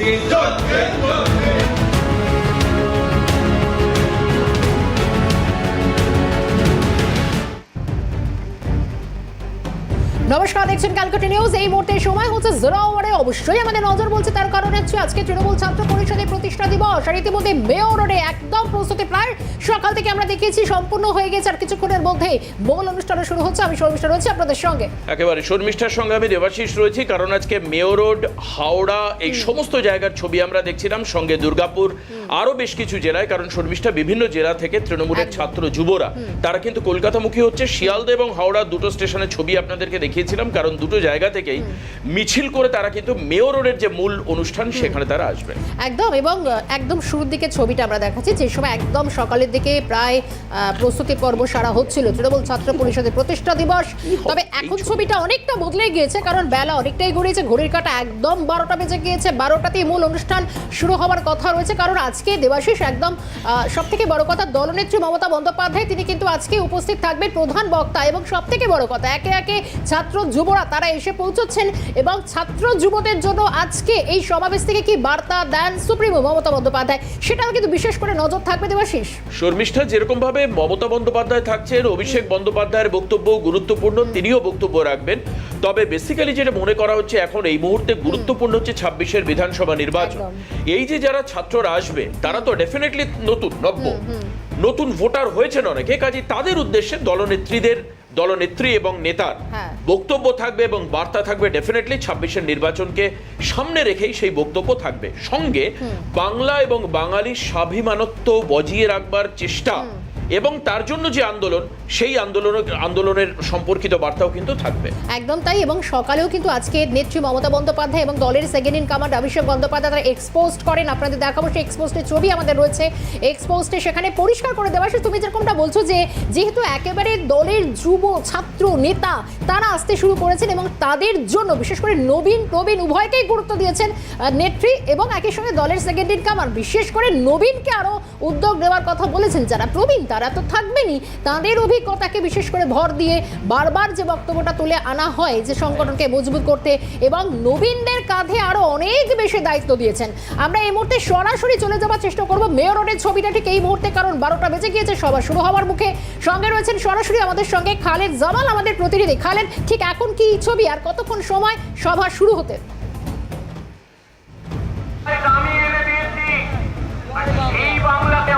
Din dot, din dot. নমস্কার দেখছেন Calcutta news. এই মুহূর্তে সময় হচ্ছে জিরো আওয়ারে অবশ্যই আমাদের নজর বলছে তার কারণ হচ্ছে আজকে তৃণমূল ছাত্র পরিষদের প্রতিষ্ঠা দিবস। আর ইতিমধ্যে মেয়র রোডে একদম প্রস্তুতি প্রায় সকাল থেকে আমরা দেখিয়েছি সম্পূর্ণ হয়ে গেছে আর কিছুক্ষণের মধ্যেই মূল অনুষ্ঠানও শুরু হচ্ছে। আমি শর্মিষ্ঠা রয়েছে আপনাদের সঙ্গে। একেবারে শর্মিষ্ঠার সঙ্গে আমি দেবাশিস রয়েছি কারণ আজকে মেয়র রোড হাওড়া এই সমস্ত জায়গার ছবি আমরা দেখছিলাম। সঙ্গে দুর্গাপুর আরও বেশ কিছু জেলায় কারণ শর্মিষ্ঠা বিভিন্ন জেলা থেকে তৃণমূলের ছাত্র যুবরা তারা কিন্তু কলকাতামুখী হচ্ছে। শিয়ালদা এবং হাওড়া দুটো স্টেশনের ছবি আপনাদেরকে দেখিয়েছিলাম কারণ দুটো জায়গা থেকেই মিছিল করে তারা কিন্তু মেয়র রোডের যে মূল অনুষ্ঠান সেখানে তারা আসবে একদম এবং একদম শুরুর দিকে ছবিটা আমরা দেখাচ্ছি। যে সময় একদম সকালের দিকে প্রায় প্রস্তুতি পর্ব সারা হচ্ছিল। তৃণমূল ছাত্র পরিষদের প্রতিষ্ঠা দিবস। তবে এখন ছবিটা অনেকটা বদলে গিয়েছে কারণ বেলা অনেকটাই গড়িয়েছে। ঘড়ির কাটা একদম বারোটা বেজে গিয়েছে। বারোটাতেই মূল অনুষ্ঠান শুরু হওয়ার কথা রয়েছে কারণ আজকে দেবাশিস একদম সব থেকে বড় কথা দলনেত্রী মমতা বন্দ্যোপাধ্যায়, তিনি কিন্তু আজকে উপস্থিত থাকবেন প্রধান বক্তা এবং সব থেকে বড় কথা, একে একে ছাত্র যুবরা তারা এসে পৌঁছচ্ছেন এবং ছাত্র যুবদের জন্য আজকে এই সমাবেশ থেকে কি বার্তা দেন সুপ্রিমো মমতা বন্দ্যোপাধ্যায়? সেটাও কিন্তু বিশেষ করে নজর থাকবে দেবাশিস। শর্মিষ্ঠা যেরকম ভাবে মমতা বন্দ্যোপাধ্যায় থাকছেন, অভিষেক বন্দ্যোপাধ্যায়ের বক্তব্য গুরুত্বপূর্ণ, তিনিও বক্তব্য রাখবেন। তবে বেসিক্যালি যেটা মনে করা হচ্ছে এখন এই মুহূর্তে গুরুত্বপূর্ণ হচ্ছে ছাব্বিশের বিধানসভা নির্বাচন। এই যে যারা ছাত্ররা আসবে তারা তো ডেফিনেটলি নতুন নব্য। নতুন ভোটার হয়েছেন অনেকে কাজে তাদের উদ্দেশ্যে দলনেত্রীদের দলনেত্রী এবং নেতার হ্যাঁ। বক্তব্য থাকবে এবং বার্তা থাকবে ডেফিনেটলি ছাব্বিশের নির্বাচনকে সামনে রেখেই সেই বক্তব্য থাকবে। সঙ্গে বাংলা এবং বাঙালির স্বাভিমানত্ব বজিয়ে রাখবার চেষ্টা এবং তার জন্য যে আন্দোলন, সেই আন্দোলন, আন্দোলনের সম্পর্কিত বার্তাও কিন্তু থাকবে। একদম তাই, এবং সকালেও কিন্তু আজকে নেত্রী মমতা বন্দ্যোপাধ্যায় এবং দলের second in command Abhishek Bandyopadhyay তারা এক্সপোস্ট করেন। আপনাদের দেখাবো সেই এক্সপোস্টের ছবি আমাদের রয়েছে। এক্সপোস্টে সেখানে পরিষ্কার করে দেওয়া তুমি যেরকমটা বলছো যে, যেহেতু একেবারে দলের যুব ছাত্র, নেতা, তারা আসতে শুরু করেছেন এবং তাদের জন্য, বিশেষ করে নবীন, প্রবীণ উভয়কেই গুরুত্ব দিয়েছেন নেত্রী এবং একই সঙ্গে দলের সেকেন্ড ইন কমান্ড, বিশেষ করে নবীনকে আরও উদ্যোগ নেওয়ার কথা বলেছেন। যারা প্রবীণ, তারা তো থাকবেনই। তাদের অভিজ্ঞতাকে বিশেষ করে ভর দিয়ে বারবার যে বক্তব্যটা তুলে আনা হয়, যে সংগঠনকে মজবুত করতে এবং নবীনদের কাঁধে আরও অনেক বেশি দায়িত্ব দিয়েছেন। আমরা এই মুহূর্তে সরাসরি চলে যাওয়ার চেষ্টা করব মেয়র রোডের ছবিটা ঠিক এই মুহূর্তে, কারণ বারোটা বেজে গিয়েছে, সভা শুরু হওয়ার মুখে। সঙ্গে রয়েছেন সরাসরি আমাদের সঙ্গে খালেদ জামাল, আমাদের প্রতিনিধি। খালেদ, ঠিক এখন কি ছবি আর কতক্ষণ সময় সভা শুরু হতে? সেই বাংলাকে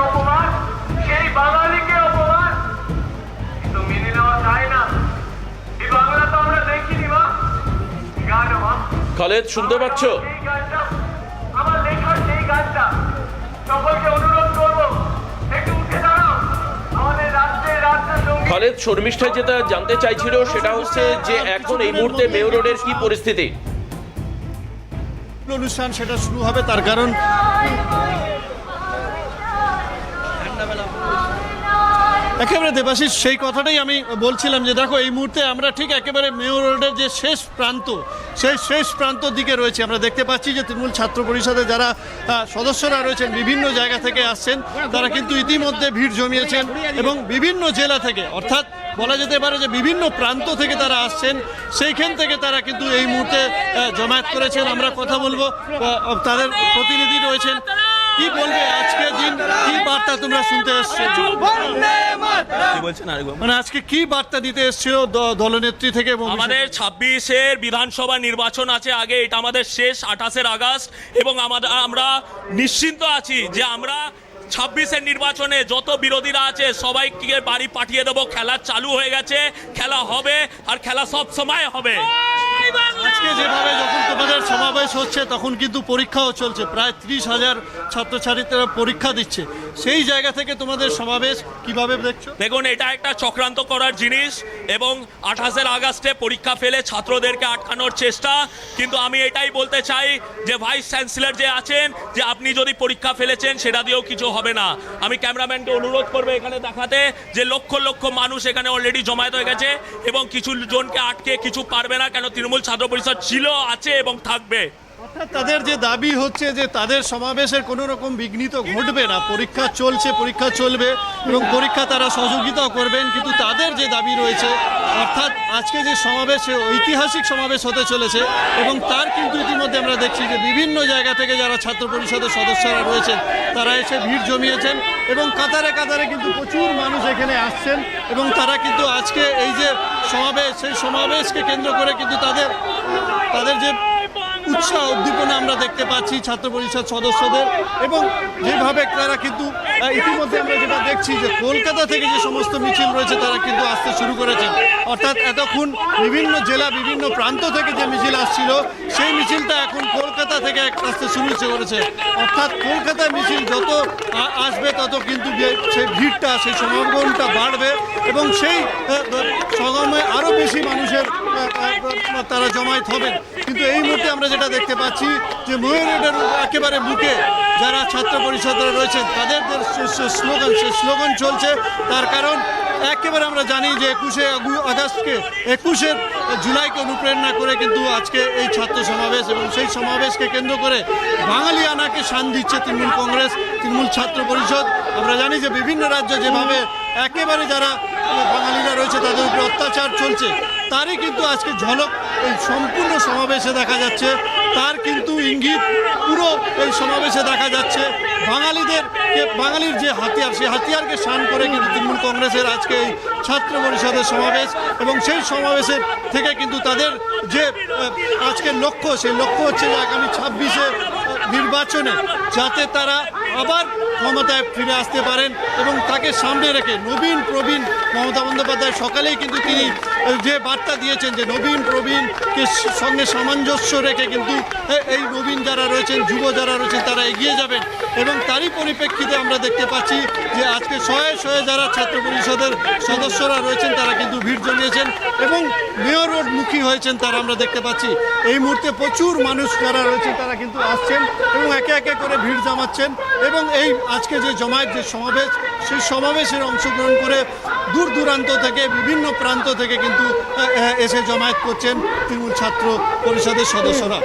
বাঙালিকে অপমান? কিন্তু মেনে নেওয়া যায় না। এই বাংলা তো আমরা দেখিনি মা। গান মা। খালেদ শুনতে পাচ্ছ? আমার লেখার সেই গানটা সকলকে অনুরোধ করব একটু উঠে দাঁড়াও। আমাদের রাজ্য খালেদ শর্মিষ্ঠা যেটা জানতে চাইছিল সেটা হচ্ছে যে এখন এই মুহূর্তে মেয়র রোডের কি পরিস্থিতি? অনুষ্ঠান সেটা শুরু হবে তার কারণ একেবারে দেবাশিস, সেই কথাটাই আমি বলছিলাম যে দেখো, এই মুহূর্তে আমরা ঠিক একেবারে মেয়র রোডের যে শেষ প্রান্ত, সেই শেষ প্রান্তর দিকে রয়েছে। আমরা দেখতে পাচ্ছি যে তৃণমূল ছাত্র পরিষদের যারা সদস্যরা রয়েছেন, বিভিন্ন জায়গা থেকে আসছেন, তারা কিন্তু ইতিমধ্যে ভিড় জমিয়েছেন এবং বিভিন্ন জেলা থেকে, অর্থাৎ বলা যেতে পারে যে বিভিন্ন প্রান্ত থেকে তারা আসছেন, সেইখান থেকে তারা কিন্তু এই মুহূর্তে জমায়েত করেছেন। আমরা কথা বলব তাদের প্রতিনিধি রয়েছেন কি বলবে আজকে দিন? কি বার্তা তোমরা শুনতে এসছো? মানে আজকে কি বার্তা দিতে এসেছিল দ- দলনেত্রী থেকে এবং আমাদের ছাব্বিশের বিধানসভা নির্বাচন আছে আগে এটা আমাদের শেষ আঠাশের আগস্ট এবং আমাদের আমরা নিশ্চিন্ত আছি যে আমরা ছাব্বিশের নির্বাচনে যত বিরোধীরা আছে সবাইকে বাড়ি পাঠিয়ে দেবো। খেলা চালু হয়ে গেছে খেলা হবে আর খেলা সব সময় হবে। আজকে যেভাবে যখন তোমাদের সমাবেশ হচ্ছে, তখন কিন্তু পরীক্ষাও চলছে। প্রায় ত্রিশ হাজার ছাত্রছাত্রীরা পরীক্ষা দিচ্ছে। সেই জায়গা থেকে তোমাদের সমাবেশ কীভাবে দেখছ? দেখুন, এটা একটা চক্রান্ত করার জিনিস এবং আঠাশের আগস্টে পরীক্ষা ফেলে ছাত্রদেরকে আটকানোর চেষ্টা। কিন্তু আমি এটাই বলতে চাই যে, ভাইস চ্যান্সেলর যে আছেন, যে আপনি যদি পরীক্ষা ফেলেছেন, সেটা দিয়েও কিছু হবে না। আমি ক্যামেরাম্যানকে অনুরোধ করব এখানে দেখাতে যে, লক্ষ লক্ষ মানুষ এখানে অলরেডি জমায়েত হয়ে গেছে এবং কিছু জনকে আটকে কিছু পারবে না কেন তৃণমূল ছাত্র পরিষদ ছিল আছে এবং থাকবে তাদের যে দাবি হচ্ছে যে তাদের সমাবেশের কোনো রকম বিঘ্নিত ঘটবে না, পরীক্ষা চলছে, পরীক্ষা চলবে এবং পরীক্ষা তারা সহযোগিতাও করবেন, কিন্তু তাদের যে দাবি রয়েছে, অর্থাৎ আজকে যে সমাবেশ ঐতিহাসিক সমাবেশ হতে চলেছে এবং তার কিন্তু ইতিমধ্যে আমরা দেখছি যে বিভিন্ন জায়গা থেকে যারা ছাত্র পরিষদের সদস্যরা রয়েছেন, তারা এসে ভিড় জমিয়েছেন এবং কাতারে কাতারে কিন্তু প্রচুর মানুষ এখানে আসছেন এবং তারা কিন্তু আজকে এই যে সমাবেশ, সেই সমাবেশকে কেন্দ্র করে কিন্তু তাদের তাদের যে উৎসাহ উদ্দীপনা আমরা দেখতে পাচ্ছি ছাত্র পরিষদ সদস্যদের এবং যেভাবে তারা কিন্তু ইতিমধ্যে আমরা যেটা দেখছি যে কলকাতা থেকে যে সমস্ত মিছিল রয়েছে, তারা কিন্তু আসতে শুরু করেছে। অর্থাৎ এতক্ষণ বিভিন্ন জেলা, বিভিন্ন প্রান্ত থেকে যে মিছিল আসছিল, সেই মিছিলটা এখন কলকাতা থেকে আসতে শুরু করেছে। অর্থাৎ কলকাতায় মিছিল যত আসবে, তত কিন্তু সেই ভিড়টা, সেই সমাগমটা বাড়বে এবং সেই সমাগমে আরও বেশি মানুষের তারা জমায়েত হবে কিন্তু এই মুহূর্তে আমরা যেটা দেখতে পাচ্ছি যে ময়ূরের একেবারে বুকে যারা ছাত্র পরিষদরা রয়েছেন, তাদের স্লোগান সেই স্লোগান চলছে। তার কারণ একেবারে আমরা জানি যে একুশে আগস্টকে একুশের জুলাইকে অনুপ্রেরণা করে কিন্তু আজকে এই ছাত্র সমাবেশ এবং সেই সমাবেশকে কেন্দ্র করে বাঙালি আনাকে শান দিচ্ছে তৃণমূল কংগ্রেস, তৃণমূল ছাত্র পরিষদ। আমরা জানি যে বিভিন্ন রাজ্য যেভাবে একেবারে যারা বাঙালিরা রয়েছে তাদের উপরে অত্যাচার চলছে। তারই কিন্তু আজকে ঝলক এই সম্পূর্ণ সমাবেশে দেখা যাচ্ছে। তার কিন্তু ইঙ্গিত পুরো এই সমাবেশে দেখা যাচ্ছে। বাঙালিদেরকে বাঙালির যে হাতিয়ার, সেই হাতিয়ারকে শান করে কিন্তু তৃণমূল কংগ্রেসের আজকে এই ছাত্র পরিষদের সমাবেশ এবং সেই সমাবেশের থেকে কিন্তু তাদের যে আজকের লক্ষ্য, সেই লক্ষ্য হচ্ছে যে আগামী ছাব্বিশে নির্বাচনে যাতে তারা আবার ক্ষমতায় ফিরে আসতে পারেন এবং তাকে সামনে রেখে নবীন প্রবীণ মমতা বন্দ্যোপাধ্যায় সকালেই কিন্তু তিনি যে বার্তা দিয়েছেন যে নবীন প্রবীণকে সঙ্গে সামঞ্জস্য রেখে কিন্তু এই নবীন যারা রয়েছেন, যুব যারা রয়েছেন, তারা এগিয়ে যাবেন এবং তারই পরিপ্রেক্ষিতে আমরা দেখতে পাচ্ছি যে আজকে শয়ে শয়ে যারা ছাত্র পরিষদের সদস্যরা রয়েছেন, তারা কিন্তু ভিড় জমিয়েছেন এবং মেয়র রোড মুখী হয়েছেন তারা আমরা দেখতে পাচ্ছি। এই মুহূর্তে প্রচুর মানুষ যারা রয়েছেন, তারা কিন্তু আসছেন এবং একে একে করে ভিড় জমাচ্ছেন এবং এই আজকে যে জমায়েত, যে সমাবেশ, সেই সমাবেশের অংশগ্রহণ করে দূর দূরান্ত থেকে, বিভিন্ন প্রান্ত থেকে কিন্তু এসে জমায়েত করছেন তৃণমূল ছাত্র পরিষদের সদস্যরা।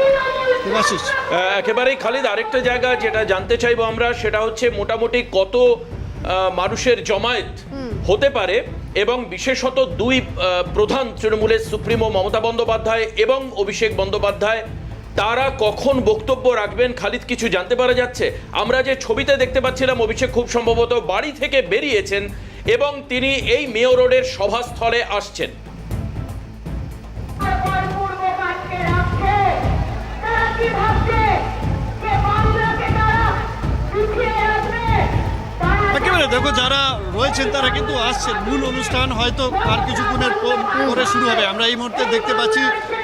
একেবারেই খালিদ, আরেকটা জায়গা যেটা জানতে চাইব আমরা, সেটা হচ্ছে মোটামুটি কত মানুষের জমায়েত হতে পারে এবং বিশেষত দুই প্রধান তৃণমূলের সুপ্রিমো মমতা বন্দ্যোপাধ্যায় এবং অভিষেক বন্দ্যোপাধ্যায়, তারা কখন বক্তব্য রাখবেন খালিদ কিছু জানতে পারা যাচ্ছে? আমরা যে ছবিতে দেখতে পাচ্ছিলাম, অভিষেক খুব সম্ভবত বাড়ি থেকে বেরিয়েছেন এবং তিনি এই মেয়র রোডের সভাস্থলে আসছেন। দেখো, যারা রয়েছেন তারা কিন্তু আসছেন। মূল অনুষ্ঠান হয়তো আর কিছুক্ষণের পরে শুরু হবে। আমরা এই মুহূর্তে দেখতে পাচ্ছি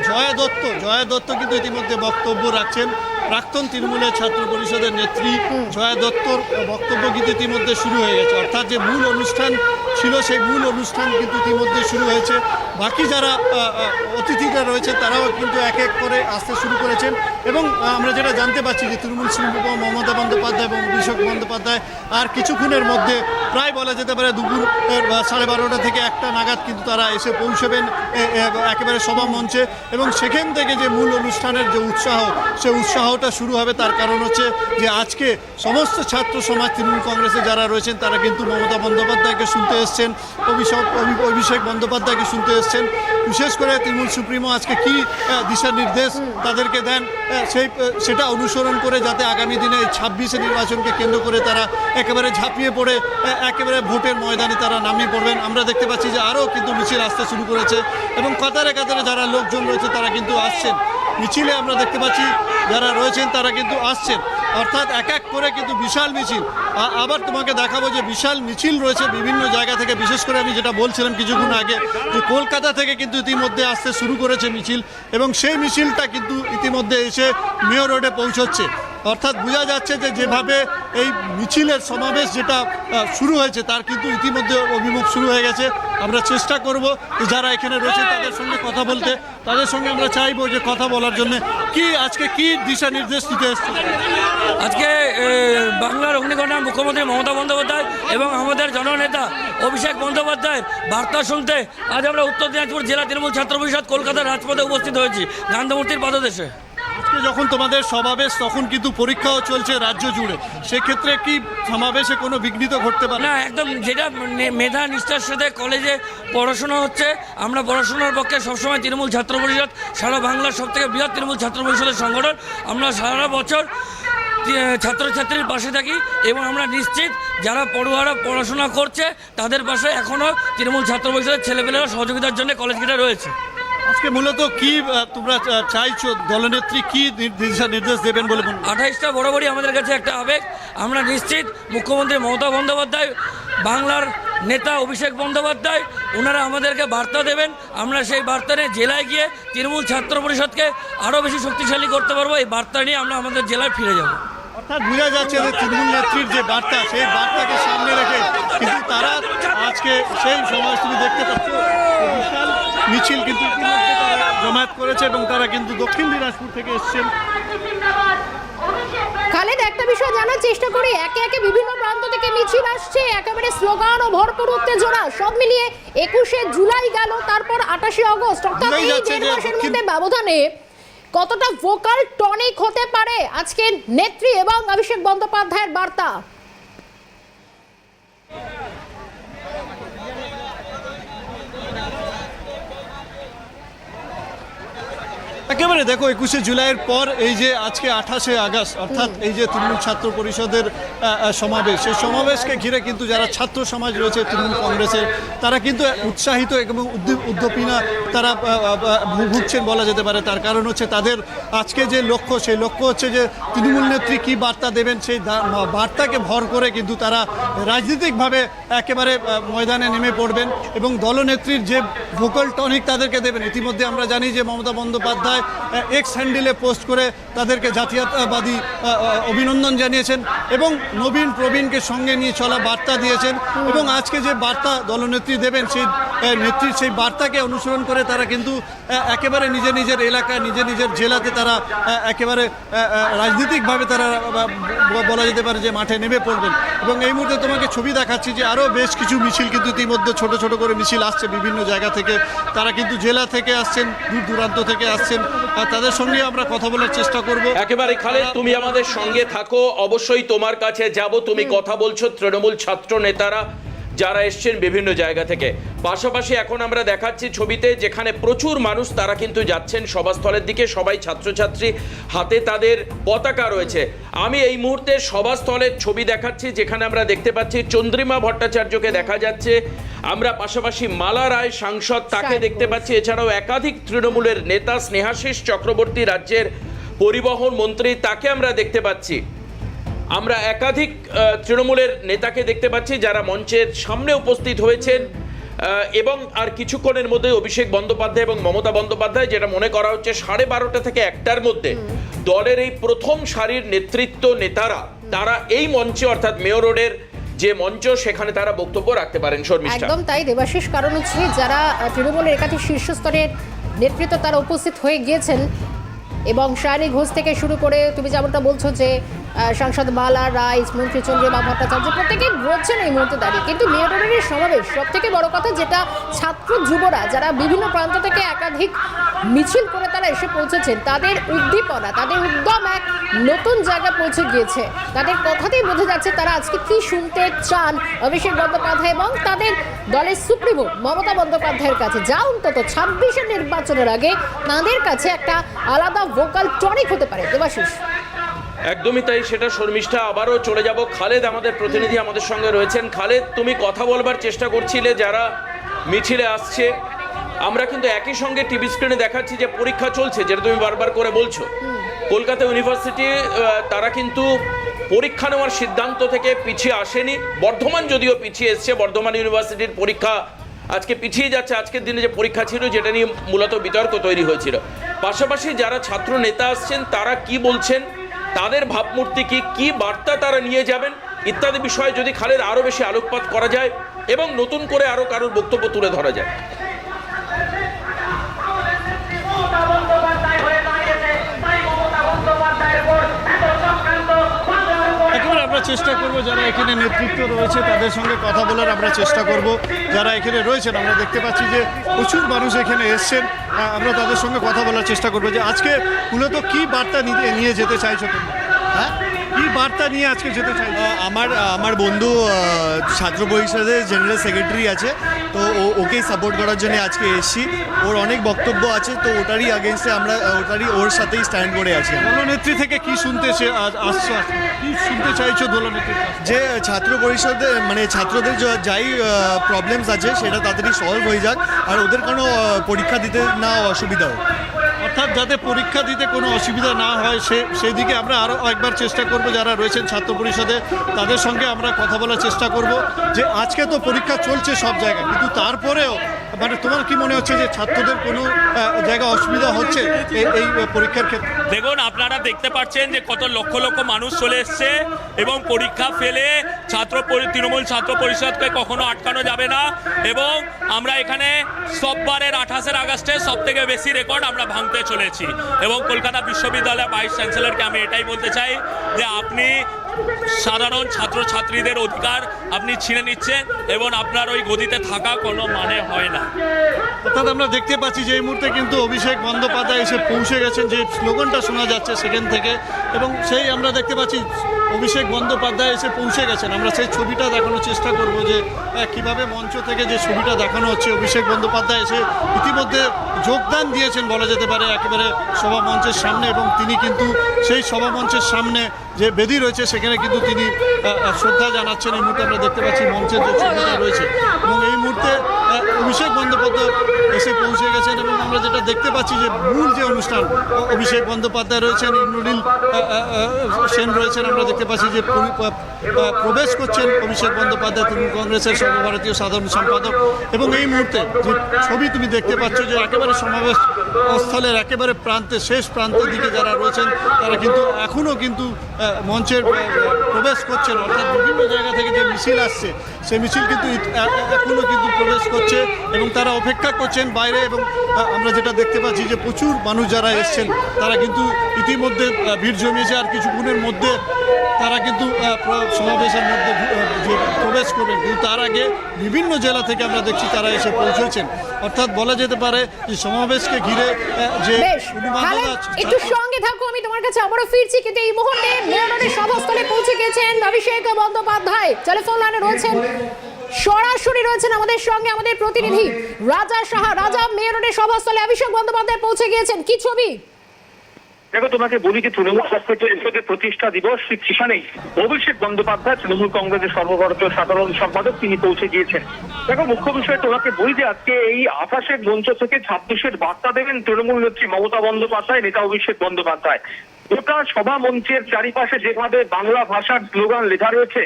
জয়া দত্ত। জয়া দত্ত কিন্তু ইতিমধ্যে বক্তব্য রাখছেন। প্রাক্তন তৃণমূলের ছাত্র পরিষদের নেত্রী জয়া দত্তর বক্তব্য কিন্তু ইতিমধ্যে শুরু হয়ে গেছে। অর্থাৎ যে মূল অনুষ্ঠান ছিল, সেই মূল অনুষ্ঠান কিন্তু ইতিমধ্যে শুরু হয়েছে। বাকি যারা অতিথিরা রয়েছে তারাও কিন্তু এক এক করে আসতে শুরু করেছেন। এবং আমরা যেটা জানতে পারছি যে তৃণমূল শিল্প মমতা বন্দ্যোপাধ্যায় এবং অভিষেক বন্দ্যোপাধ্যায় আর কিছুক্ষণের মধ্যে প্রায় বলা যেতে পারে দুপুর সাড়ে বারোটা থেকে একটা নাগাদ কিন্তু তারা এসে পৌঁছবেন একেবারে সভা মঞ্চে। এবং সেখান থেকে যে মূল অনুষ্ঠানের যে উৎসাহ, সে উৎসাহটা শুরু হবে, তার কারণ হচ্ছে যে আজকে সমস্ত ছাত্র সমাজ, তৃণমূল কংগ্রেসে যারা রয়েছেন, তারা কিন্তু মমতা বন্দ্যোপাধ্যায়কে শুনতে এসছেন, অভিষেক, অভি- অভিষেক বন্দ্যোপাধ্যায়কে শুনতে এসছেন। বিশেষ করে তৃণমূল সুপ্রিমো আজকে কি দিশা নির্দেশ তাদেরকে দেন? সেই সেটা অনুসরণ করে যাতে আগামী দিনে এই ছাব্বিশে নির্বাচনকে কেন্দ্র করে তারা একেবারে ঝাঁপিয়ে পড়ে একেবারে ভোটের ময়দানে তারা নামিয়ে পড়বেন। আমরা দেখতে পাচ্ছি যে আরও কিন্তু মিছিল আসতে শুরু করেছে এবং কাতারে কাতারে যারা লোকজন রয়েছে তারা কিন্তু আসছেন। মিছিলে আমরা দেখতে পাচ্ছি, যারা রয়েছেন তারা কিন্তু আসছেন। অর্থাৎ এক এক করে কিন্তু বিশাল মিছিল। আবার তোমাকে দেখাবো যে বিশাল মিছিল রয়েছে বিভিন্ন জায়গা থেকে। বিশেষ করে আমি যেটা বলছিলাম কিছুক্ষণ আগে যে কলকাতা থেকে কিন্তু ইতিমধ্যে আসতে শুরু করেছে মিছিল এবং সেই মিছিলটা কিন্তু ইতিমধ্যে এসে মেয়র রোডে পৌঁছচ্ছে। অর্থাৎ বোঝা যাচ্ছে যে যেভাবে এই মিছিলের সমাবেশ যেটা শুরু হয়েছে, তার কিন্তু ইতিমধ্যে অভিমুখ শুরু হয়ে গেছে। আমরা চেষ্টা করব যে যারা এখানে রয়েছে তাদের সঙ্গে কথা বলতে। তাদের সঙ্গে আমরা চাইব যে কথা বলার জন্য। কি আজকে কি দিশা নির্দেশ দিতে এসছে? আজকে বাংলার অগ্নিকন্যার মুখ্যমন্ত্রী মমতা বন্দ্যোপাধ্যায় এবং আমাদের জননেতা অভিষেক বন্দ্যোপাধ্যায়ের বার্তা শুনতে আজ আমরা উত্তর দিনাজপুর জেলা তৃণমূল ছাত্র পরিষদ কলকাতার রাজপথে উপস্থিত হয়েছি, গান্ধীমূর্তির পদদেশে। আজকে যখন তোমাদের সমাবেশ, তখন কিন্তু পরীক্ষাও চলছে রাজ্য জুড়ে। সেক্ষেত্রে কি সমাবেশে কোনো বিঘ্নিত ঘটতে পারে? না, একদম যেটা মেধা নিষ্ঠার সাথে কলেজে পড়াশোনা হচ্ছে, আমরা পড়াশোনার পক্ষে সবসময় তৃণমূল ছাত্র পরিষদ, সারা বাংলার সব থেকে বৃহৎ তৃণমূল ছাত্র পরিষদের সংগঠন। আমরা সারা বছর ছাত্রছাত্রীর পাশে থাকি এবং আমরা নিশ্চিত যারা পড়ুয়ারা পড়াশোনা করছে, তাদের পাশে এখনও তৃণমূল ছাত্র পরিষদের ছেলেপেলেরা সহযোগিতার জন্য কলেজ গেটে রয়েছে। আজকে মূলত কি তোমরা চাইছো? দলনেত্রী কি দিশা নির্দেশ দেবেন বলে আঠাইশটা বরাবরই আমাদের কাছে একটা আবেগ। আমরা নিশ্চিত মুখ্যমন্ত্রী মমতা বন্দ্যোপাধ্যায়, বাংলার নেতা অভিষেক বন্দ্যোপাধ্যায় ওনারা আমাদেরকে বার্তা দেবেন। আমরা সেই বার্তা নিয়ে জেলায় গিয়ে তৃণমূল ছাত্র পরিষদকে আরও বেশি শক্তিশালী করতে পারব। এই বার্তা নিয়ে আমরা আমাদের জেলায় ফিরে যাব। অর্থাৎ বোঝা যাচ্ছে যে তৃণমূল নেত্রীর যে বার্তা সেই বার্তাকে সামনে রেখে কিন্তু তারা আজকে সেই সমাজ তুমি দেখতে পাচ্ছ। বিশাল মিছিল কিন্তু ইতিমধ্যে তারা জমায়েত করেছে এবং তারা কিন্তু দক্ষিণ দিনাজপুর থেকে এসছেন। খালেদ একটা বিষয় জানার চেষ্টা করি। একে একে বিভিন্ন প্রান্ত থেকে মিছিল আসছে একেবারে স্লোগান ও ভরপুর উত্তেজনা। সব মিলিয়ে একুশে জুলাই গেল তারপর আটাশে অগস্ট অর্থাৎ এই দেড় মাসের মধ্যে ব্যবধানে কতটা ভোকাল টনিক হতে পারে? আজকে নেত্রী এবং অভিষেক বন্দ্যোপাধ্যায়ের বার্তা। একেবারে দেখো, একুশে জুলাইয়ের পর এই যে আজকে আঠাশে আগস্ট, অর্থাৎ এই যে তৃণমূল ছাত্র পরিষদের সমাবেশ, সেই সমাবেশকে ঘিরে কিন্তু যারা ছাত্র সমাজ রয়েছে, তৃণমূল কংগ্রেসের, তারা কিন্তু উৎসাহিত এবং উদ্দীপনা তারা ভুগছেন বলা যেতে পারে। তার কারণ হচ্ছে তাদের আজকে যে লক্ষ্য, সেই লক্ষ্য হচ্ছে যে তৃণমূল নেত্রী কী বার্তা দেবেন, সেই বার্তাকে ভর করে কিন্তু তারা রাজনৈতিকভাবে একেবারে ময়দানে নেমে পড়বেন এবং দলনেত্রীর যে ভোকাল টনিক তাদেরকে দেবেন। ইতিমধ্যে আমরা জানি যে মমতা বন্দ্যোপাধ্যায় এক্স হ্যান্ডেলে পোস্ট করে তাদেরকে জাতীয়তাবাদী অভিনন্দন জানিয়েছেন এবং নবীন প্রবীণকে সঙ্গে নিয়ে চলা বার্তা দিয়েছেন। এবং আজকে যে বার্তা দলনেত্রী দেবেন সেই নেত্রীর সেই বার্তাকে অনুসরণ করে তারা কিন্তু একেবারে নিজের নিজের এলাকা নিজের নিজের জেলাতে তারা একেবারে রাজনৈতিকভাবে তারা বলা যেতে পারে যে মাঠে নেমে পড়বেন। এবং এই মুহূর্তে তোমাকে ছবি দেখাচ্ছি যে আরও বেশ কিছু মিছিল কিন্তু ইতিমধ্যে ছোট ছোট করে মিছিল আসছে বিভিন্ন জায়গা থেকে। তারা কিন্তু জেলা থেকে আসছেন দূর দূরান্ত থেকে আসছেন। আর তাদের সঙ্গে আমরা কথা বলার চেষ্টা করব। একেবারে খালেদ তুমি আমাদের সঙ্গে থাকো। অবশ্যই তোমার কাছে যাব। তুমি কথা বলছো তৃণমূল ছাত্র নেতারা। যারা এসছেন বিভিন্ন জায়গা থেকে। পাশাপাশি এখন আমরা দেখাচ্ছি ছবিতে যেখানে প্রচুর মানুষ তারা কিন্তু যাচ্ছেন সভাস্থলের দিকে। সবাই ছাত্রছাত্রী হাতে তাদের পতাকা রয়েছে। আমি এই মুহূর্তে সভাস্থলের ছবি দেখাচ্ছি যেখানে আমরা দেখতে পাচ্ছি চন্দ্রিমা ভট্টাচার্যকে দেখা যাচ্ছে। আমরা পাশাপাশি মালা রায় সাংসদ তাকে দেখতে পাচ্ছি। এছাড়াও একাধিক তৃণমূলের নেতা স্নেহাশিস চক্রবর্তী রাজ্যের পরিবহন মন্ত্রী তাকে আমরা দেখতে পাচ্ছি। আমরা একাধিক তৃণমূলের নেতাকে দেখতে পাচ্ছি যারা মঞ্চের সামনে উপস্থিত হয়েছেন এবং আর কিছুক্ষণের মধ্যে অভিষেক বন্দ্যোপাধ্যায় এবং মমতা বন্দ্যোপাধ্যায় যেটা মনে করা হচ্ছে সাড়ে বারোটা থেকে একটার মধ্যে দলের এই প্রথম সারির নেতৃত্ব নেতারা তারা এই মঞ্চে অর্থাৎ মেয়র রোডের যে মঞ্চ সেখানে তারা বক্তব্য রাখতে পারেন শর্মিষ্ঠা। একদম তাই দেবাশিস কারণ হচ্ছে যারা তৃণমূলের একাধিক শীর্ষস্তরের নেতৃত্ব তারা উপস্থিত হয়ে গিয়েছেন। এবং শায়নী ঘোষ থেকে শুরু করে তুমি যেমনটা বলছো যে সাংসদ মালা রায় মন্ত্রী চন্দ্রিমা ভট্টাচার্য, প্রত্যেকেই বলছেন এই মুহূর্তে দাঁড়িয়ে। কিন্তু মেয়রের সমাবেশ সব থেকে বড় কথা যেটা ছাত্র যুবরা, যারা বিভিন্ন প্রান্ত থেকে একাধিক মিছিল করে তারা এসে পৌঁছেছেন, তাদের উদ্দীপনা, তাদের উদ্যম এক নতুন জায়গায় পৌঁছে গিয়েছে। তাদের কথাতেই বোঝা যাচ্ছে তারা আজকে কি শুনতে চান অভিষেক বন্দ্যোপাধ্যায় এবং তাদের দলের সুপ্রিমো মমতা বন্দ্যোপাধ্যায়ের কাছে। যা অন্তত ছাব্বিশের নির্বাচনের আগে তাদের কাছে একটা আলাদা ভোকাল টনিক হতে পারে। দেবাশিস। একদমই তাই, সেটা শর্মিষ্ঠা। আবারও চলে যাব খালেদ, আমাদের প্রতিনিধি আমাদের সঙ্গে রয়েছেন। খালেদ, তুমি কথা বলবার চেষ্টা করছিলে, যারা মিছিলে আসছে। আমরা কিন্তু একই সঙ্গে টিভি স্ক্রিনে দেখাচ্ছি যে পরীক্ষা চলছে, যেটা তুমি বারবার করে বলছো। কলকাতা ইউনিভার্সিটি তারা কিন্তু পরীক্ষা নেওয়ার সিদ্ধান্ত থেকে পিছিয়ে আসেনি। বর্ধমান যদিও পিছিয়ে এসছে, বর্ধমান ইউনিভার্সিটির পরীক্ষা আজকে পিছিয়ে যাচ্ছে। আজকের দিনে যে পরীক্ষা ছিল, যেটা নিয়ে মূলত বিতর্ক তৈরি হয়েছিল। পাশাপাশি যারা ছাত্র নেতা আসছেন, তারা কি বলছেন? তাদের ভাবমূর্তি কি কি বার্তা তারা নিয়ে যাবেন, ইত্যাদি বিষয়ে যদি খালেদ আরও বেশি আলোকপাত করা যায় এবং নতুন করে আরও কারোর বক্তব্য তুলে ধরা যায়। চেষ্টা করব, যারা এখানে নেতৃত্ব রয়েছে তাদের সঙ্গে কথা বলার আমরা চেষ্টা করব। যারা এখানে রয়েছেন, আমরা দেখতে পাচ্ছি যে প্রচুর মানুষ এখানে এসছেন। আমরা তাদের সঙ্গে কথা বলার চেষ্টা করব যে আজকে মূলত কি বার্তা নিয়ে যেতে চাইছো তোমরা? হ্যাঁ? বার্তা নিয়ে আজকে যেতে চাই আমার আমার বন্ধু ছাত্র পরিষদের জেনারেল সেক্রেটারি আছে তো ও ওকেই সাপোর্ট করার জন্য আজকে এসেছি ওর অনেক বক্তব্য আছে তো ওটারই আগেনস্টে আমরা ওটারই ওর সাথেই স্ট্যান্ড করে আছি। দলনেত্রী থেকে কি শুনতে আসছো? কি শুনতে চাইছো দলনেত্রীর কাছে? যে ছাত্র পরিষদে মানে ছাত্রদের যা- যাই প্রবলেমস আছে সেটা তাড়াতাড়ি সলভ হয়ে যাক আর ওদের কোনো পরীক্ষা দিতে না অসুবিধা হোক অর্থাৎ যাতে পরীক্ষা দিতে কোনো অসুবিধা না হয়, সে সেই দিকে আমরা আরও একবার চেষ্টা করব। যারা রয়েছেন ছাত্র পরিষদে, তাদের সঙ্গে আমরা কথা বলার চেষ্টা করব যে আজকে তো পরীক্ষা চলছে সব জায়গায়, কিন্তু তারপরেও মানে তোমার কি মনে হচ্ছে যে ছাত্রদের কোনো আহ, জায়গায় অসুবিধা হচ্ছে এই পরীক্ষার ক্ষেত্রে? দেখুন আপনারা দেখতে পাচ্ছেন যে কত লক্ষ লক্ষ মানুষ চলে এসছে এবং পরীক্ষা ফেলে ছাত্র তৃণমূল ছাত্র পরিষদকে কখনো আটকানো যাবে না এবং আমরা এখানে সববারের আঠাশের আগস্টে সব থেকে বেশি রেকর্ড আমরা ভাঙতে চলেছি এবং কলকাতা বিশ্ববিদ্যালয়ের ভাইস চ্যান্সেলরকে আমি এটাই বলতে চাই যে আপনি সাধারণ ছাত্রছাত্রীদের অধিকার আপনি ছিনে নিচ্ছেন এবং আপনার ওই গদিতে থাকা কোনো মানে হয় না। অর্থাৎ আমরা দেখতে পাচ্ছি যে এই মুহূর্তে কিন্তু অভিষেক বন্দ্যোপাধ্যায় এসে পৌঁছে গেছেন, যে স্লোগানটা শোনা যাচ্ছে সেখান থেকে। এবং সেই আমরা দেখতে পাচ্ছি অভিষেক বন্দ্যোপাধ্যায় এসে পৌঁছে গেছেন। আমরা সেই ছবিটা দেখানোর চেষ্টা করব যে আহ, কীভাবে মঞ্চ থেকে যে ছবিটা দেখানো হচ্ছে অভিষেক বন্দ্যোপাধ্যায় এসে ইতিমধ্যে যোগদান দিয়েছেন বলা যেতে পারে একেবারে সভা মঞ্চের সামনে এবং তিনি কিন্তু সেই সভা মঞ্চের সামনে যে বেদি রয়েছে সেখানে কিন্তু তিনি শ্রদ্ধা জানাচ্ছেন। এই মুহূর্তে আমরা দেখতে পাচ্ছি মঞ্চের যে ছবিটা রয়েছে এবং এই মুহূর্তে অভিষেক বন্দ্যোপাধ্যায় এসে পৌঁছে গেছেন এবং আমরা যেটা দেখতে পাচ্ছি যে মূল যে অনুষ্ঠান অভিষেক বন্দ্যোপাধ্যায় রয়েছেন ইন্দ্রনীল সেন রয়েছেন, আমরা দেখতে পাচ্ছি যে প্রবেশ করছেন অভিষেক বন্দ্যোপাধ্যায়, তৃণমূল কংগ্রেসের সর্বভারতীয় সাধারণ সম্পাদক। এবং এই মুহূর্তে যে ছবি তুমি দেখতে পাচ্ছ যে একেবারে সমাবেশ স্থলের একেবারে প্রান্তে, শেষ প্রান্তের দিকে যারা রয়েছেন, তারা কিন্তু এখনও কিন্তু মঞ্চের প্রবেশ করছেন। অর্থাৎ বিভিন্ন জায়গা থেকে যে মিছিল আসছে, সেই মিছিল কিন্তু এখনও কিন্তু প্রবেশ করছে এবং তারা অপেক্ষা করছেন বাইরে এবং আমরা যেটা দেখতে পাচ্ছি যে প্রচুর মানুষ যারা এসছেন, তারা কিন্তু ইতিমধ্যে ভিড় জমিয়েছে আর কিছুক্ষণের মধ্যে তারা কিন্তু সমাবেশের মধ্যে প্রবেশ করবেন কিন্তু তার আগে বিভিন্ন জেলা থেকে আমরা দেখছি তারা এসে পৌঁছেছেন। অর্থাৎ বলা যেতে পারে যে সমাবেশকে ঘিরে যে একটু সঙ্গে থাকো আমি তোমার কাছে আবারও ফিরছি। কিন্তু এই মুহূর্তে মেয়রের সভাস্থলে পৌঁছে গেছেন অভিষেক বন্দ্যোপাধ্যায়। টেলিফোন লাইনে রয়েছেন সরাসরি রয়েছেন আমাদের সঙ্গে আমাদের প্রতিনিধি রাজা সাহা। রাজা মেয়রের সভাস্থলে অভিষেক বন্দ্যোপাধ্যায় পৌঁছে গিয়েছেন। কি ছবি? দেখো, তোমাকে বলি যে তৃণমূল পরিষদের প্রতিষ্ঠা দিবস সেখানেই অভিষেক বন্দ্যোপাধ্যায়, তৃণমূল কংগ্রেসের সর্বভারতীয় সাধারণ সম্পাদক, তিনি পৌঁছে গিয়েছেন। দেখো, মুখ্য বিষয় তোমাকে বলি যে আজকে এই আকাশের মঞ্চ থেকে ছাব্বিশের বার্তা দেবেন তৃণমূল নেত্রী মমতা বন্দ্যোপাধ্যায়, নেতা অভিষেক বন্দ্যোপাধ্যায়। গোটা সভা মঞ্চের চারিপাশে যেভাবে বাংলা ভাষার স্লোগান লেখা রয়েছে,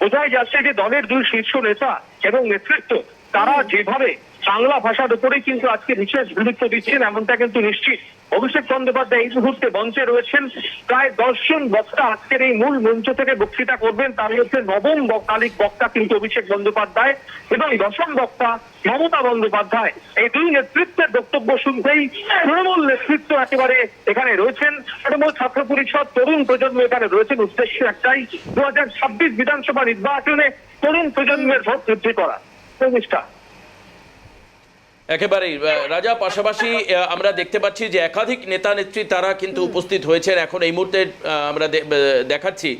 বোঝাই যাচ্ছে যে দলের দুই শীর্ষ নেতা এবং নেতৃত্ব, তারা যেভাবে বাংলা ভাষার উপরে কিন্তু আজকে বিশেষ গুরুত্ব দিচ্ছেন, এমনটা কিন্তু নিশ্চিত। অভিষেক বন্দ্যোপাধ্যায় এই মুহূর্তে মঞ্চে রয়েছেন। প্রায় দশজন বক্তা আজকের এই মূল মঞ্চ থেকে বক্তৃতা করবেন। তার মধ্যে নবম বক্তালিক বক্তা কিন্তু অভিষেক বন্দ্যোপাধ্যায় এবং দশম বক্তা মমতা বন্দ্যোপাধ্যায়। এই দুই নেতৃত্বের বক্তব্য শুনতেই তৃণমূল নেতৃত্ব একেবারে এখানে রয়েছেন। তৃণমূল ছাত্র পরিষদ, তরুণ প্রজন্ম এখানে রয়েছেন। উদ্দেশ্য একটাই দু হাজার ছাব্বিশ বিধানসভা নির্বাচনে তরুণ প্রজন্মের ভোট বৃদ্ধি করা। প্রতিষ্ঠা একেবারেই রাজা পাশাপাশি আমরা দেখতে পাচ্ছি যে একাধিক নেতা নেত্রী তারা কিন্তু উপস্থিত হয়েছেন। এখন এই মুহূর্তে আমরা দেখাচ্ছি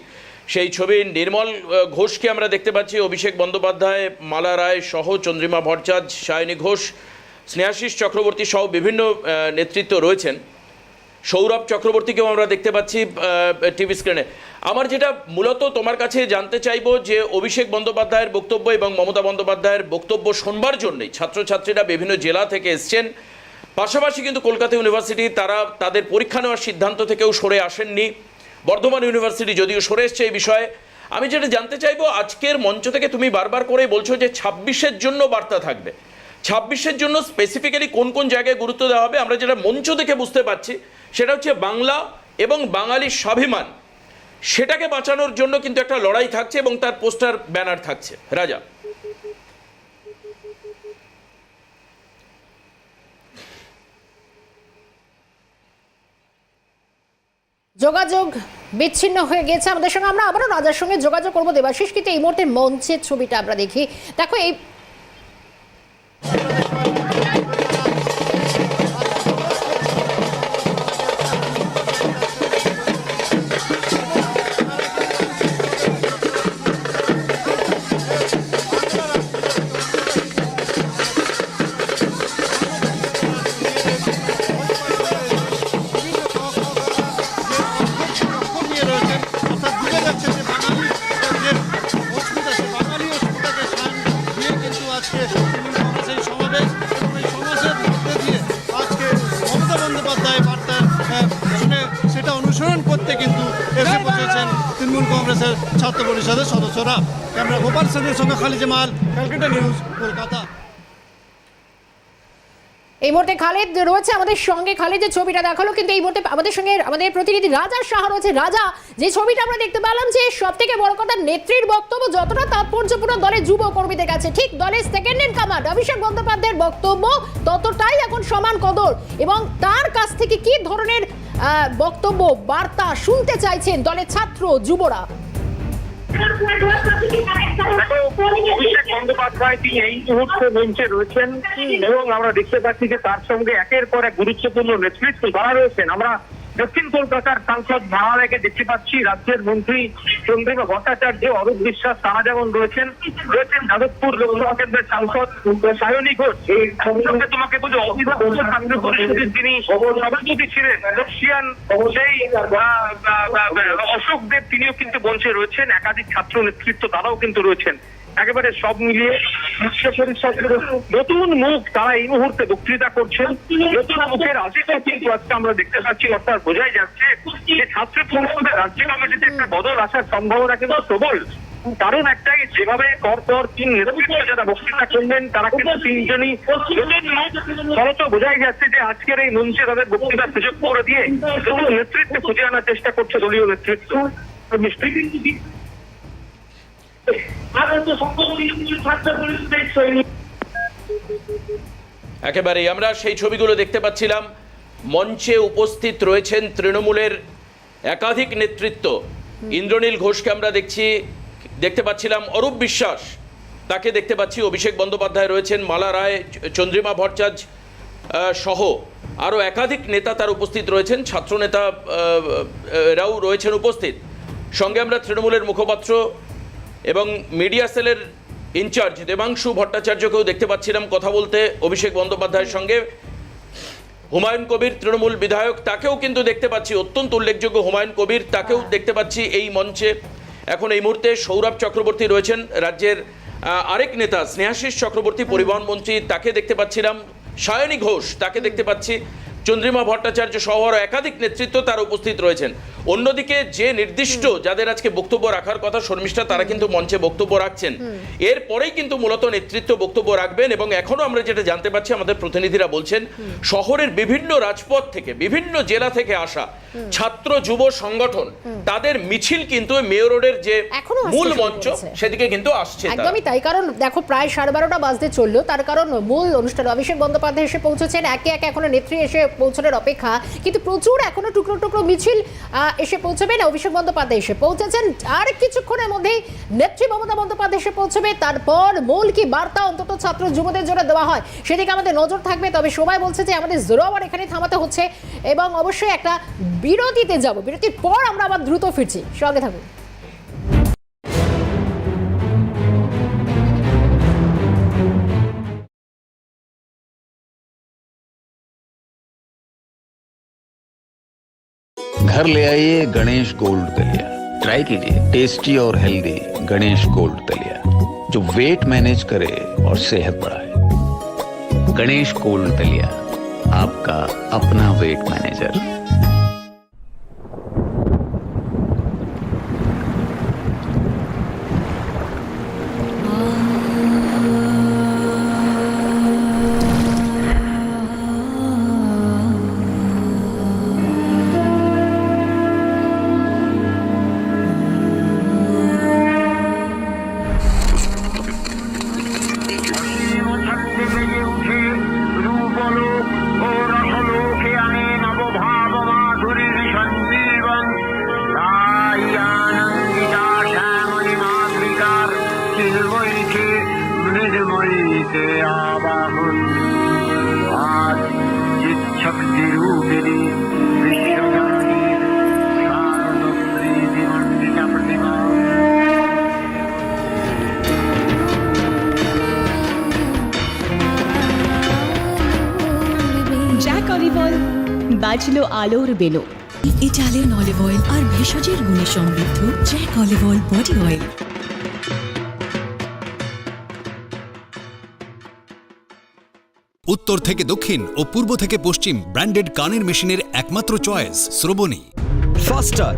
সেই ছবি নির্মল ঘোষকে আমরা দেখতে পাচ্ছি। অভিষেক বন্দ্যোপাধ্যায় মালা রায় সহ চন্দ্রিমা ভট্টাচার্য সায়নী ঘোষ স্নেহাশিস চক্রবর্তী সহ বিভিন্ন নেতৃত্ব রয়েছেন। সৌরভ চক্রবর্তীকেও আমরা দেখতে পাচ্ছি টিভি স্ক্রিনে। আমার যেটা মূলত তোমার কাছে জানতে চাইব যে অভিষেক বন্দ্যোপাধ্যায়ের বক্তব্য এবং মমতা বন্দ্যোপাধ্যায়ের বক্তব্য শোনবার জন্যই ছাত্রছাত্রীরা বিভিন্ন জেলা থেকে এসছেন। পাশাপাশি কিন্তু কলকাতা ইউনিভার্সিটি তারা তাদের পরীক্ষা নেওয়ার সিদ্ধান্ত থেকেও সরে আসেননি। বর্ধমান ইউনিভার্সিটি যদিও সরে এসছে এই বিষয়ে। আমি যেটা জানতে চাইব, আজকের মঞ্চ থেকে তুমি বারবার করে বলছো যে ছাব্বিশের জন্য বার্তা থাকবে। ছাব্বিশের জন্য স্পেসিফিক্যালি কোন কোন জায়গায় গুরুত্ব দেওয়া হবে আমরা যেটা মঞ্চ দেখে বুঝতে পারছি সেটা হচ্ছে বাংলা এবং বাঙালির স্বাভিমান। সেটাকে বাঁচানোর জন্য কিন্তু একটা লড়াই থাকছে এবং তার পোস্টার, ব্যানার থাকছে। রাজা। যোগাযোগ বিচ্ছিন্ন হয়ে গেছে আমাদের সঙ্গে। আমরা আবারও রাজার সঙ্গে যোগাযোগ করব। দেবাশিস, কিন্তু এই মুহূর্তে মঞ্চের ছবিটা আমরা দেখি। দেখো এই খালেদ রয়েছে আমাদের সঙ্গে। খালেদ, যে ছবিটা দেখাল, কিন্তু এই মুহূর্তে আমাদের সঙ্গে আমাদের প্রতিনিধি রাজা সাহা রয়েছে। রাজা, যে ছবিটা আমরা দেখতে পেলাম যে সব থেকে বড় কথা, নেত্রীর বক্তব্য যতটা তাৎপর্যপূর্ণ দলের যুব কর্মীদের কাছে, ঠিক দলের সেকেন্ড ইন কামান্ড অভিষেক বন্দ্যোপাধ্যায়ের বক্তব্য ততটাই এখন সমান কদর। এবং তার কাছ থেকে কি ধরনের বক্তব্য, বার্তা শুনতে চাইছেন দলের ছাত্র, যুবরা? অভিষেক বন্দ্যোপাধ্যায় তিনি এই মুহূর্তে মঞ্চে রয়েছেন এবং আমরা দেখতে পাচ্ছি যে তার সঙ্গে একের পর এক গুরুত্বপূর্ণ নেতৃত্ব যারা রয়েছেন আমরা দক্ষিণ কলকাতার সাংসদ ভাড়াকে দেখতে পাচ্ছি। রাজ্যের মন্ত্রী চন্দ্রিমা ভট্টাচার্য, অরূপ বিশ্বাস, তারা যেমন রয়েছেন রয়েছেন যাদবপুর লোকসভা কেন্দ্রের সাংসদ সায়নী ঘোষ। এই সঙ্গে তোমাকে বলি অভিভাবক ছাত্র সভাপতি ছিলেন। রাশিয়ান সেই অশোক দেব তিনিও কিন্তু মঞ্চে রয়েছেন। একাধিক ছাত্র নেতৃত্ব তারাও কিন্তু রয়েছেন। একেবারে সব মিলিয়ে বিশ্ব পরিষদের নতুন মুখ তারা এই মুহূর্তে বক্তৃতা করছেন। নতুন মুখের আশিটা কিন্তু আজকে আমরা দেখতে পাচ্ছি, অর্থাৎ বোঝাই যাচ্ছে যে ছাত্র পরিষদের রাজ্য কমিটিতে একটা বদল আসার সম্ভাবনা কিন্তু প্রবল। কারণ একটাই, যেভাবে পর পর তিন নেতৃত্ব যারা বক্তৃতা করবেন তারা কিন্তু তিনজনই ফলত বোঝাই যাচ্ছে যে আজকের এই মঞ্চে তাদের বক্তৃতার সুযোগ করে দিয়ে নতুন নেতৃত্বে খুঁজে আনার চেষ্টা করছে দলীয় নেতৃত্ব। আগত পরিষদের সৈনিক একেবারেই আমরা সেই ছবিগুলো দেখতে পাচ্ছিলাম। মঞ্চে উপস্থিত রয়েছেন তৃণমূলের একাধিক নেতৃত্ব। ইন্দ্রনীল ঘোষকে আমরা দেখছি দেখতে পাচ্ছিলাম অরূপ বিশ্বাস। তাকে দেখতে পাচ্ছি অভিষেক বন্দ্যোপাধ্যায় রয়েছেন মালা রায় চন্দ্রিমা ভট্টাচার্য সহ আরও একাধিক নেতা তার উপস্থিত রয়েছেন ছাত্রনেতা আহ, আহ, রাও রয়েছেন উপস্থিত। সঙ্গে আমরা তৃণমূলের মুখপাত্র এবং মিডিয়া সেলের ইনচার্জ দেবাংশু ভট্টাচার্যকেও দেখতে পাচ্ছিলাম কথা বলতে অভিষেক বন্দ্যোপাধ্যায়ের সঙ্গে। হুমায়ুন কবির তৃণমূল বিধায়ক, তাকেও কিন্তু দেখতে পাচ্ছি, অত্যন্ত উল্লেখযোগ্য হুমায়ুন কবির, তাকেও দেখতে পাচ্ছি এই মঞ্চে। এখন এই মুহূর্তে সৌরভ চক্রবর্তী রয়েছেন রাজ্যের আরেক নেতা, স্নেহাশিস চক্রবর্তী, পরিবহন মন্ত্রী, তাকে দেখতে পাচ্ছিলাম, সায়নী ঘোষ, তাকে দেখতে পাচ্ছি। চন্দ্রিমা ভট্টাচার্য সহ আরও একাধিক নেতৃত্ব তার উপস্থিত রয়েছেন। অন্যদিকে যে নির্দিষ্ট যাদের আজকে বক্তব্য রাখার কথা শর্মিষ্ঠা তারা কিন্তু মঞ্চে বক্তব্য রাখছেন। এরপরেই কিন্তু মূলত নেতৃত্ব বক্তব্য রাখবেন এবং এখনও আমরা যেটা জানতে পারছি আমাদের প্রতিনিধিরা বলছেন শহরের বিভিন্ন রাজপথ থেকে বিভিন্ন জেলা থেকে আসা ছাত্র যুব সংগঠন তাদের মিছিল কিন্তু মেয়র রোডের যে মূল মঞ্চ সেদিকে কিন্তু আসছে একদমই তাই কারণ দেখো প্রায় সাড়ে বারোটা বাজতে চলল তার কারণ মূল অনুষ্ঠান অভিষেক বন্দ্যোপাধ্যায় এসে পৌঁছেছেন একে একে এখনও নেত্রী এসে পৌঁছানোর অপেক্ষা, কিন্তু প্রচুর এখনও টুকরো টুকরো মিছিল এসে পৌঁছবে। না, অভিষেক বন্দ্যোপাধ্যায় এসে পৌঁছেছেন। আর কিছুক্ষণের মধ্যেই নেত্রী মমতা বন্দ্যোপাধ্যায় এসে পৌঁছবে। তারপর মূল কি বার্তা অন্তত ছাত্র যুবদের জন্য দেওয়া হয়, সেদিকে আমাদের নজর থাকবে। তবে সবাই বলছে যে, আমাদের জোরো আবার এখানে থামাতে হচ্ছে। এবং অবশ্যই একটা বিরতিতে যাব। বিরতির পর আমরা আবার দ্রুত ফিরছি। সঙ্গে থাকুন। घर ले आइए गणेश गोल्ड दलिया। ट्राई कीजिए। टेस्टी और हेल्दी गणेश गोल्ड दलिया। जो वेट मैनेज करे और सेहत बढ़ाए। गणेश गोल्ड दलिया, आपका अपना वेट मैनेजर মৃদময়ীতে আবাহন? আজ রূপিণী প্রতিমা জ্যাক অলিভ বাজলো আলোর বেলো। ইটালিয়ান অলিভ অয়েল আর ভেষজের গুণে সমৃদ্ধ Jack olive oil body oil উত্তর থেকে দক্ষিণ ও পূর্ব থেকে পশ্চিম ব্র্যান্ডেড কানের মেশিনের একমাত্র চয়েস শ্রবণী। ফাস্টার